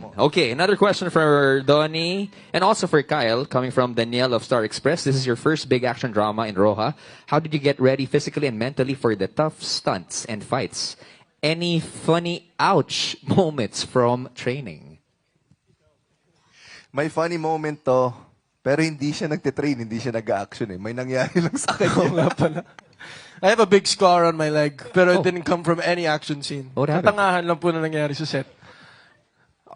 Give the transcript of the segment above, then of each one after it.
Yan. Okay, another question for Donnie and also for Kyle, coming from Danielle of Star Express. This is your first big action drama in Roja. How did you get ready physically and mentally for the tough stunts and fights? Any funny ouch moments from training? May funny moment to, pero hindi siya nagtitrain, hindi siya nag-action eh. May nangyari lang sa kanya. I have a big scar on my leg, pero it didn't come from any action scene. What happened? Katangahan lang po na nangyari sa set.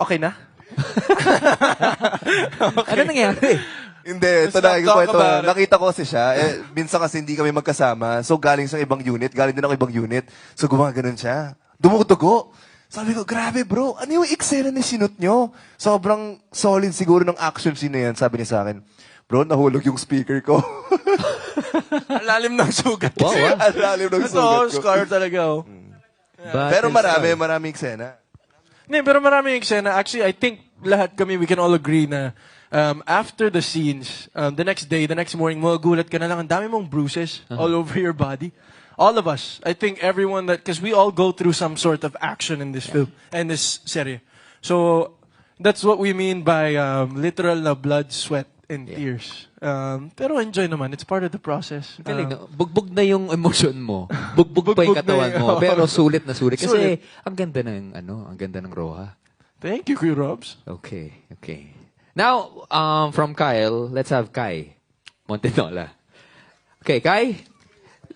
Okay na? Ano nangyari? Hindi, ito na, ito, about it. nakita ko kasi siya. Eh, minsan kasi hindi kami magkasama. So, galing sa ibang unit. Galing din ako ibang unit. So, gumaganon siya. Dumudugo. Sabi ko, grabe bro, ano yung eksena na sinut nyo? Sobrang solid siguro ng action scene na yan. Sabi niya sa akin, bro, nahulog yung speaker ko. Ang lalim ng sugat. Wow, ah. Ang lalim ng Ito, sugat ko. scar talaga. Oh. But Pero marami, maraming eksena. Hindi, pero maraming eksena. Actually, I think lahat kami, we can all agree na um, after the scenes, um, the next day, the next morning, magugulat ka na lang, ang dami mong bruises all over your body. All of us. I think everyone that, because we all go through some sort of action in this film, in this serie. So, that's what we mean by um, literal na blood, sweat, and tears. Um, pero enjoy naman. It's part of the process. Galing, Um, no? Bugbog na yung emotion mo. Bugbog, pa yung Bugbog katawan mo. Pero sulit na sulit. Kasi Sulit. ang ganda ng, ano, ang ganda ng Roja. Thank you, Kuya Robs. Okay, okay. Now, um, from Kyle, let's have Kai Montenola. Okay, Kai,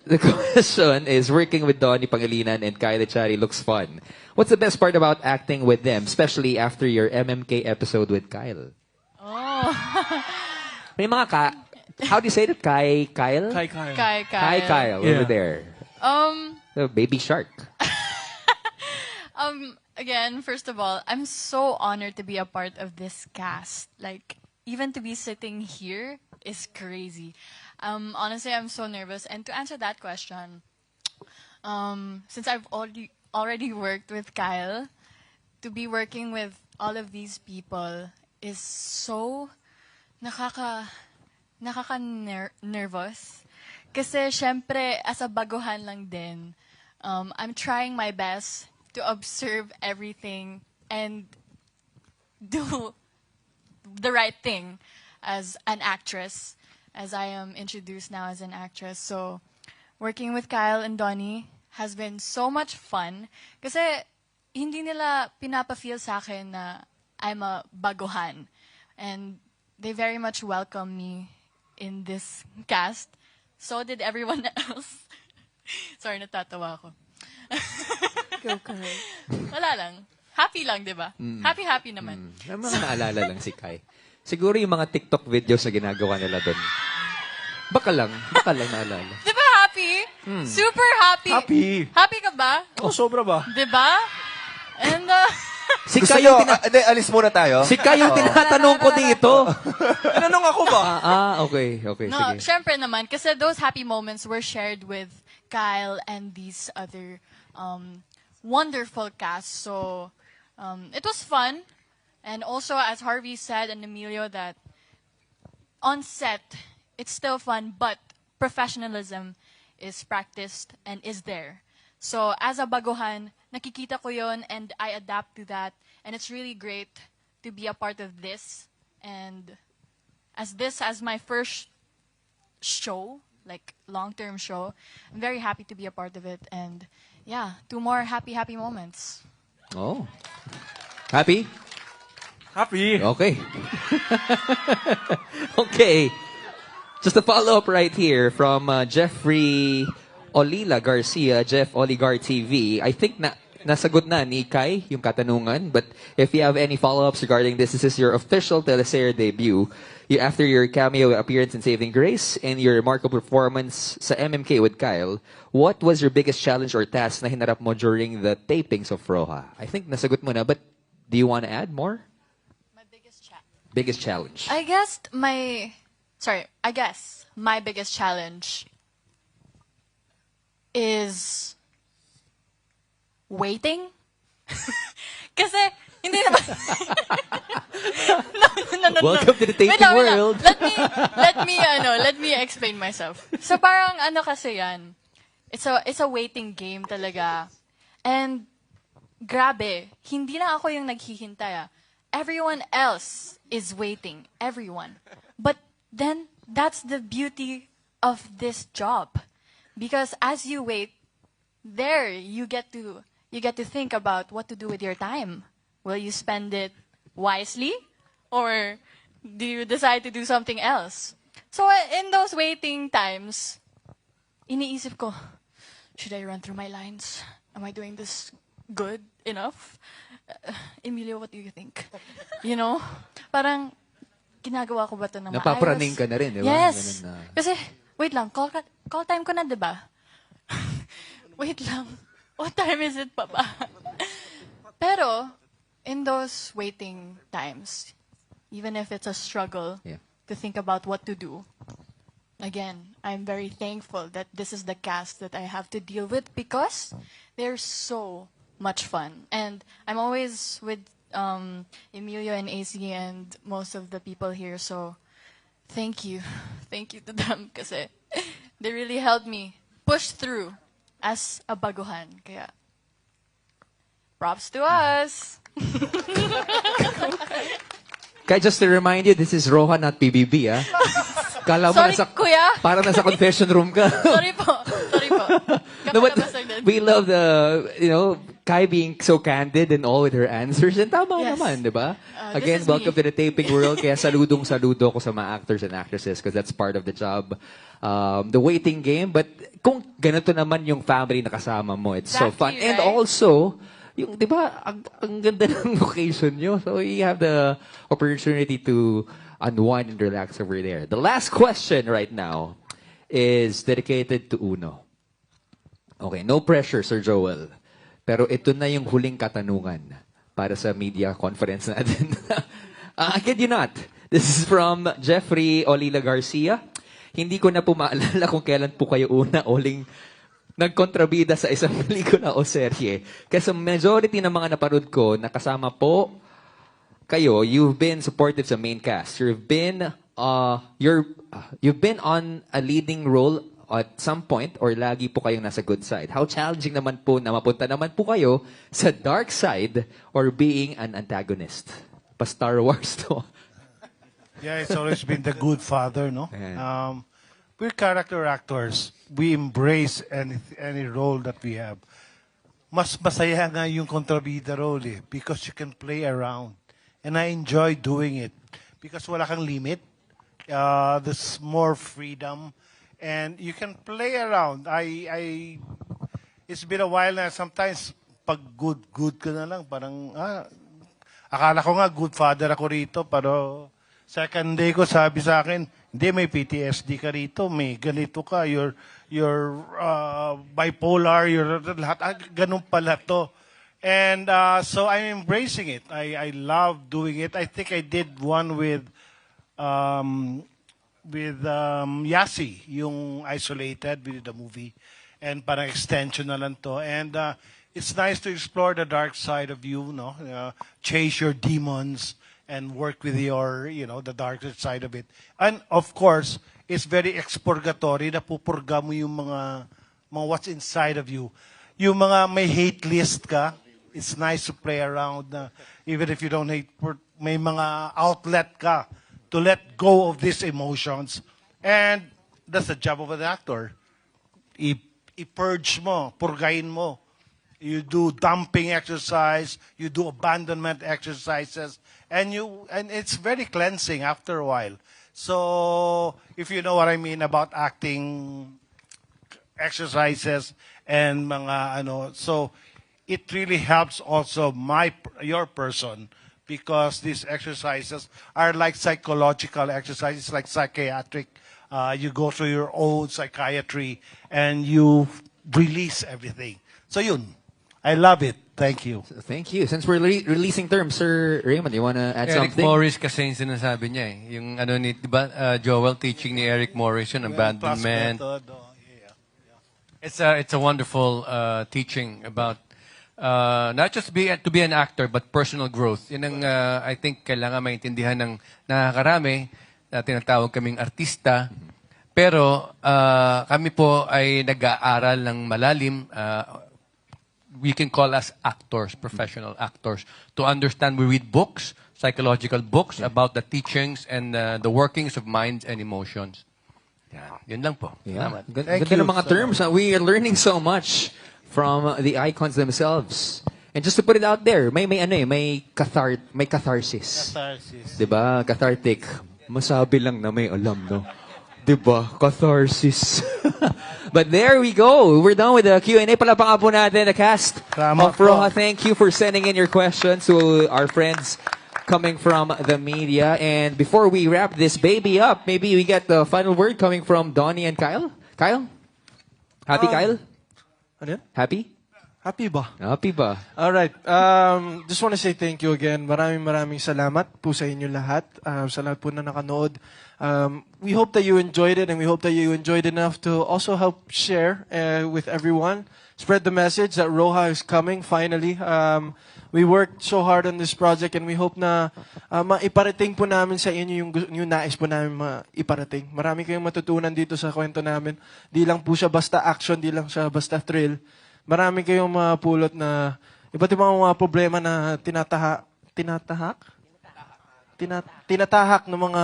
the question is working with Donnie Pangilinan and Kai Lechari looks fun. What's the best part about acting with them, especially after your MMK episode with Kyle? Oh. May mga ka... How do you say that? Kai, Kyle? Kai Kai. Kai, Kyle. Hi, Kyle, Yeah. over there. Um, The baby shark. um, again, first of all, I'm so honored to be a part of this cast. Like, even to be sitting here is crazy. Um, honestly, I'm so nervous. And to answer that question, um, since I've already already worked with Kyle, to be working with all of these people is so nakaka nakaka nervous kasi syempre as a baguhan lang din um, I'm trying my best to observe everything and do the right thing as an actress as I am introduced now as an actress. So working with Kyle and Donnie has been so much fun. Kasi hindi nila pinapa-feel sa akin na I'm a baguhan. And they very much welcome me in this cast. So did everyone else. Sorry, natatawa ako. Wala lang. Happy lang, di ba? Happy-happy naman. May mga naalala lang si Kai. Siguro yung mga TikTok videos na ginagawa nila doon. Baka lang, baka lang naalala. Di ba happy? Super happy. Happy. Happy ka ba? Oh, sobra ba? Di ba? And, uh, Si Gusto Kai nyo, tina- ah, hindi, alis muna tayo. si yung tinatanong ko dito. Tinanong ako ba? Ah, ah, okay, okay, No, sige. syempre naman, kasi those happy moments were shared with Kyle and these other um, wonderful cast. So, um, it was fun. And also, as Harvey said and Emilio, that on set, it's still fun, but professionalism is practiced and is there. So, as a baguhan, nakikita ko yon and I adapt to that. And it's really great to be a part of this. And as this as my first show, like long term show, I'm very happy to be a part of it. And yeah, two more happy, happy moments. Oh. Happy? Happy. Okay. okay. Just a follow-up right here from uh, Jeffrey Olila Garcia, Jeff Oligar TV. I think na nasagot na ni Kai yung katanungan. But if you have any follow-ups regarding this, this is your official teleserye debut. You, after your cameo appearance in Saving Grace and your remarkable performance sa MMK with Kyle, what was your biggest challenge or task na hinarap mo during the tapings of Roja? I think nasagot mo na, but do you want to add more? My biggest chat. Biggest challenge. I guess my, sorry, I guess my biggest challenge is waiting. Kasi, hindi naman. no, no, no, no. Welcome to the taping Wait world. Let me, let me, ano, let me explain myself. So parang, ano kasi yan, it's a, it's a waiting game talaga. And, grabe, hindi lang ako yung naghihintay ah. everyone else is waiting. Everyone. But then that's the beauty of this job. Because as you wait, there you get to you get to think about what to do with your time. Will you spend it wisely or do you decide to do something else? So uh, in those waiting times, iniisip ko, should I run through my lines? Am I doing this good enough? Uh, Emilio, what do you think? You know? Parang, ginagawa ko ba ito na maayos? Napapraning ka na rin, di ba? Yes. Na. Kasi, wait lang, call, ka- call time ko na, di ba? wait lang. What time is it pa ba? Pero, in those waiting times, even if it's a struggle Yeah. to think about what to do, again, I'm very thankful that this is the cast that I have to deal with because they're so much fun. And I'm always with um, Emilio and AC and most of the people here, so thank you. Thank you to them kasi they really helped me push through as a baguhan. Kaya, props to us! Kaya just to remind you, this is Rohan, not PBB, ah. Kala mo Sorry, nasa, kuya. parang nasa confession room ka. Sorry po. Sorry po. no, but we love the, you know, Kai being so candid and all with her answers. And tama Yes. naman, di ba? Uh, Again, welcome me. to the taping world. Kaya saludong saludo ko sa mga actors and actresses because that's part of the job. Um, the waiting game. But kung ganito naman yung family na kasama mo, it's so fun. Exactly, And right? also, yung, di ba, ang, ang ganda ng location nyo. So you have the opportunity to unwind and relax over there. The last question right now is dedicated to Uno. Okay, no pressure, Sir Joel. Pero ito na yung huling katanungan para sa media conference natin. uh, I kid you not. This is from Jeffrey Olila Garcia. Hindi ko na po maalala kung kailan po kayo una uling nagkontrabida sa isang pelikula o serye. Kasi majority ng mga naparod ko, nakasama po kayo, you've been supportive sa main cast. You've been uh you're uh, you've been on a leading role at some point or lagi po kayong nasa good side. How challenging naman po na mapunta naman po kayo sa dark side or being an antagonist? Pa Star Wars to. Yeah, it's always been the good father, no? Yeah. Um, we're character actors. We embrace any any role that we have. Mas masaya nga yung kontrabida role eh, because you can play around. And I enjoy doing it because wala kang limit. Uh, there's more freedom and you can play around. I I it's been a while na sometimes pag good good ka na lang parang ah, akala ko nga good father ako rito pero second day ko sabi sa akin hindi may PTSD ka rito may ganito ka you're you're uh, bipolar you're lahat ah, ganun pala to and uh, so I'm embracing it I I love doing it I think I did one with um, with um, Yasi, yung Isolated, with the movie. And parang extension na lang to. And uh, it's nice to explore the dark side of you, no? Uh, chase your demons and work with your, you know, the darker side of it. And of course, it's very expurgatory na pupurga mo yung mga, mga what's inside of you. Yung mga may hate list ka, it's nice to play around na even if you don't hate, may mga outlet ka to let go of these emotions. And that's the job of an actor. I- i-purge mo, purgain mo. You do dumping exercise, you do abandonment exercises, and you and it's very cleansing after a while. So if you know what I mean about acting exercises and mga ano, so it really helps also my your person because these exercises are like psychological exercises, like psychiatric. Uh, you go through your own psychiatry and you release everything. So yun, I love it. Thank you. Thank you. Since we're re- releasing terms, Sir Raymond, you wanna add Eric something? Morris kasi yung sinasabi niya eh. Yung ano ni, di ba, uh, Joel teaching ni Eric Morris yun, abandonment. method, oh, yeah. It's a, it's a wonderful uh, teaching about uh, not just be, to be an actor, but personal growth. Yun ang, uh, I think, kailangan maintindihan ng nakakarami na tinatawag kaming artista. Pero uh, kami po ay nag-aaral ng malalim. Uh, we can call us actors, professional actors. To understand, we read books psychological books about the teachings and uh, the workings of minds and emotions. Yan, yun lang po. Yeah. Salamat. Ganda, Thank ganda you ng mga so terms. ah. We are learning so much from the icons themselves. And just to put it out there, may may ano eh, may cathar may catharsis. Catharsis. 'Di ba? Cathartic. Masabi lang na may alam, no? 'Di ba? Catharsis. But there we go. We're done with the Q&A. Palapang po natin the cast Tama of. Thank you for sending in your questions to our friends coming from the media. And before we wrap this baby up, maybe we get the final word coming from Donnie and Kyle. Kyle? Happy, Um, Kyle? Ano? Happy? Happy ba? Happy ba? All right. Um, just want to say thank you again. Maraming maraming salamat po sa inyo lahat. Uh, sa lahat po na nakanood. Um, we hope that you enjoyed it and we hope that you enjoyed enough to also help share uh, with everyone. Spread the message that Roja is coming finally. Um, we worked so hard on this project and we hope na uh, maiparating po namin sa inyo yung, yung nais po namin maiparating. Marami kayong matutunan dito sa kwento namin. Di lang po siya basta action, di lang siya basta thrill marami kayong mapulot na iba't ibang mga problema na tinataha, tinatahak? Tina, tinatahak ng mga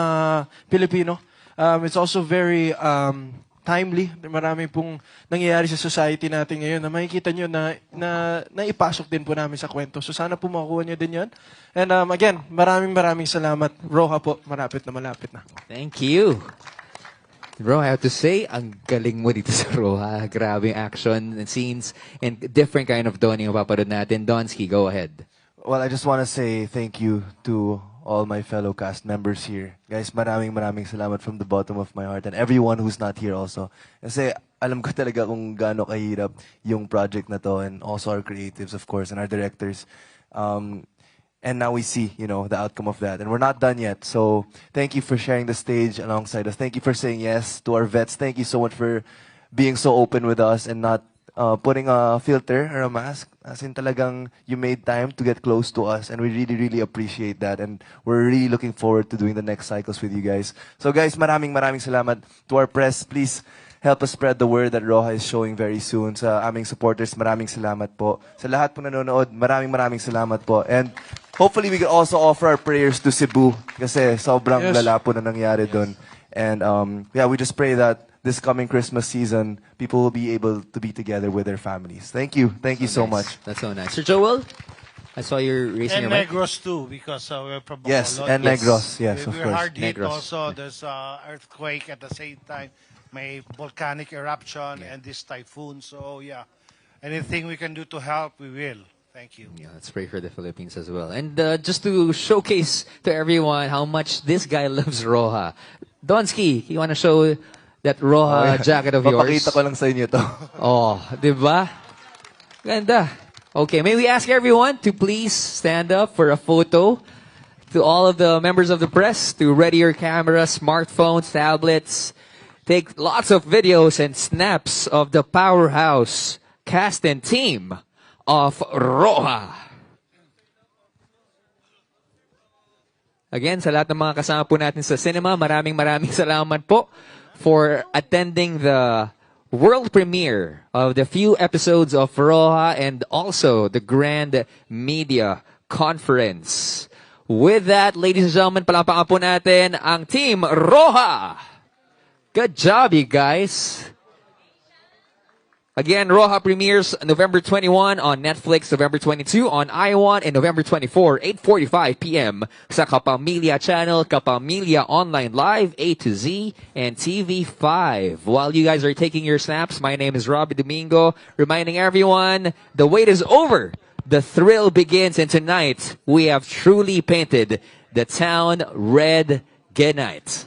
Pilipino. Um, it's also very um, timely. Marami pong nangyayari sa society natin ngayon na makikita nyo na, na naipasok din po namin sa kwento. So sana po makuha nyo din yan. And um, again, maraming maraming salamat. Roha po, malapit na malapit na. Thank you. Bro, I have to say, ang galing mo dito sa Roja. Grabe action and scenes and different kind of Donnie yung paparod natin. Donsky, go ahead. Well, I just want to say thank you to all my fellow cast members here. Guys, maraming maraming salamat from the bottom of my heart and everyone who's not here also. Kasi alam ko talaga kung gaano kahirap yung project na to and also our creatives, of course, and our directors. Um, and now we see, you know, the outcome of that. And we're not done yet. So thank you for sharing the stage alongside us. Thank you for saying yes to our vets. Thank you so much for being so open with us and not uh, putting a filter or a mask. As in talagang you made time to get close to us and we really, really appreciate that. And we're really looking forward to doing the next cycles with you guys. So guys, maraming maraming salamat to our press. Please help us spread the word that Roja is showing very soon. Sa aming supporters, maraming salamat po. Sa lahat po nanonood, maraming maraming salamat po. And hopefully we can also offer our prayers to Cebu kasi sobrang Yes. lala po na nangyari doon. And um, yeah, we just pray that this coming Christmas season, people will be able to be together with their families. Thank you. Thank you so much. That's so nice. Sir Joel, I saw you're raising And your mic. Negros too, because uh, we're from Yes, Bacolod. and Negros. Yes, We- of we're course. hard hit Negros. also. There's uh, earthquake at the same time. May volcanic eruption and this typhoon. So yeah, anything we can do to help, we will. Thank you. Yeah, let's pray for the Philippines as well. And uh, just to showcase to everyone how much this guy loves Roja. Donsky, you want to show that Roja jacket of yours? Papakita ko lang sa inyo to. Oh, di ba? Ganda. Okay, may we ask everyone to please stand up for a photo. To all of the members of the press, to ready your cameras, smartphones, tablets. Take lots of videos and snaps of the powerhouse cast and team of Roja. Again, sa lahat ng mga kasama po natin sa cinema, maraming maraming salamat po for attending the world premiere of the few episodes of Roja and also the grand media conference. With that, ladies and gentlemen, palapakan po natin ang Team Roja. Good job, you guys. Again, Roja premieres November 21 on Netflix, November 22 on iWant, and November 24, 8.45 p.m. sa Kapamilya Channel, Kapamilya Online Live, A to Z, and TV5. While you guys are taking your snaps, my name is Robbie Domingo, reminding everyone, the wait is over. The thrill begins, and tonight, we have truly painted the town red. Good night.